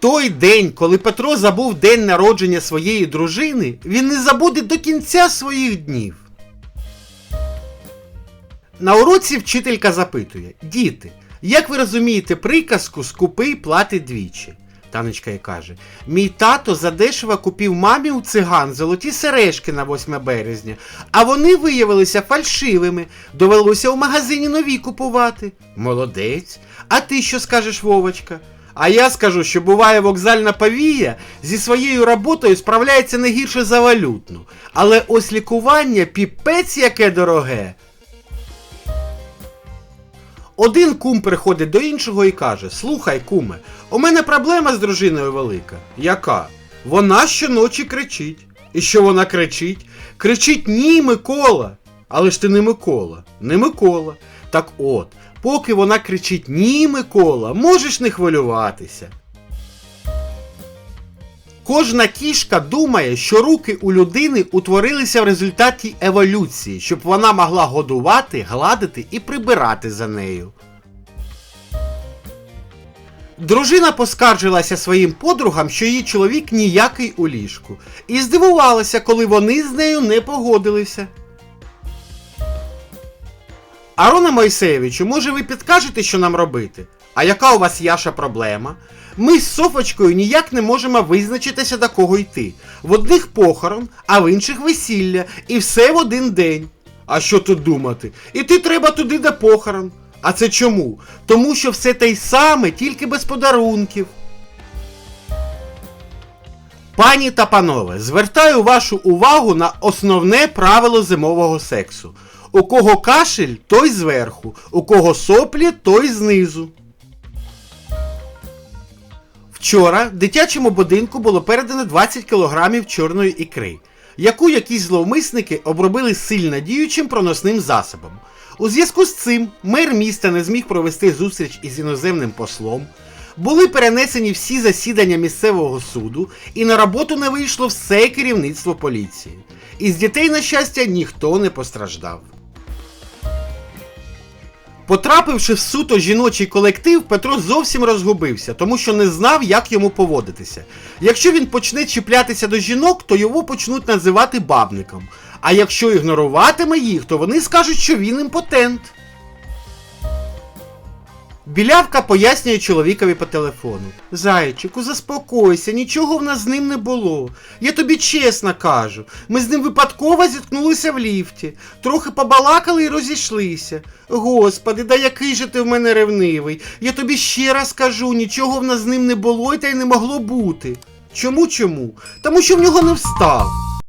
Той день, коли Петро забув день народження своєї дружини, він не забуде до кінця своїх днів. На уроці вчителька запитує: Діти, як ви розумієте приказку скупий платить двічі? Танечка й каже: Мій тато задешево купив мамі у циган золоті сережки на 8 березня, а вони виявилися фальшивими. Довелося у магазині нові купувати. Молодець. А ти що скажеш, Вовочка? А я скажу, що буває вокзальна повія зі своєю роботою справляється не гірше за валютну. Але ось лікування піпець яке дороге. Один кум приходить до іншого і каже: Слухай, куме, у мене проблема з дружиною велика. Яка? Вона щоночі кричить. І що вона кричить? Кричить ні, Микола. Але ж ти не Микола, не Микола. Так от, поки вона кричить ні, Микола, можеш не хвилюватися. Кожна кішка думає, що руки у людини утворилися в результаті еволюції, щоб вона могла годувати, гладити і прибирати за нею. Дружина поскаржилася своїм подругам, що її чоловік ніякий у ліжку, і здивувалася, коли вони з нею не погодилися. Арона Мойсеєвичу, може ви підкажете, що нам робити? А яка у вас Яша проблема? Ми з Софочкою ніяк не можемо визначитися до кого йти. В одних похорон, а в інших весілля, і все в один день. А що тут думати? Іти треба туди до похорон. А це чому? Тому що все те й саме, тільки без подарунків. Пані та панове, звертаю вашу увагу на основне правило зимового сексу. У кого кашель, той зверху, у кого соплі, той знизу. Вчора дитячому будинку було передано 20 кг чорної ікри, яку якісь зловмисники обробили сильно діючим проносним засобом. У зв'язку з цим мер міста не зміг провести зустріч із іноземним послом. Були перенесені всі засідання місцевого суду, і на роботу не вийшло все керівництво поліції. Із дітей, на щастя, ніхто не постраждав. Потрапивши в суто жіночий колектив, Петро зовсім розгубився, тому що не знав, як йому поводитися. Якщо він почне чіплятися до жінок, то його почнуть називати бабником. А якщо ігноруватиме їх, то вони скажуть, що він імпотент. Білявка пояснює чоловікові по телефону. Зайчику, заспокойся, нічого в нас з ним не було. Я тобі чесно кажу. Ми з ним випадково зіткнулися в ліфті, трохи побалакали і розійшлися. Господи, да який же ти в мене ревнивий. Я тобі ще раз кажу, нічого в нас з ним не було і та й не могло бути. Чому чому? Тому що в нього не встав.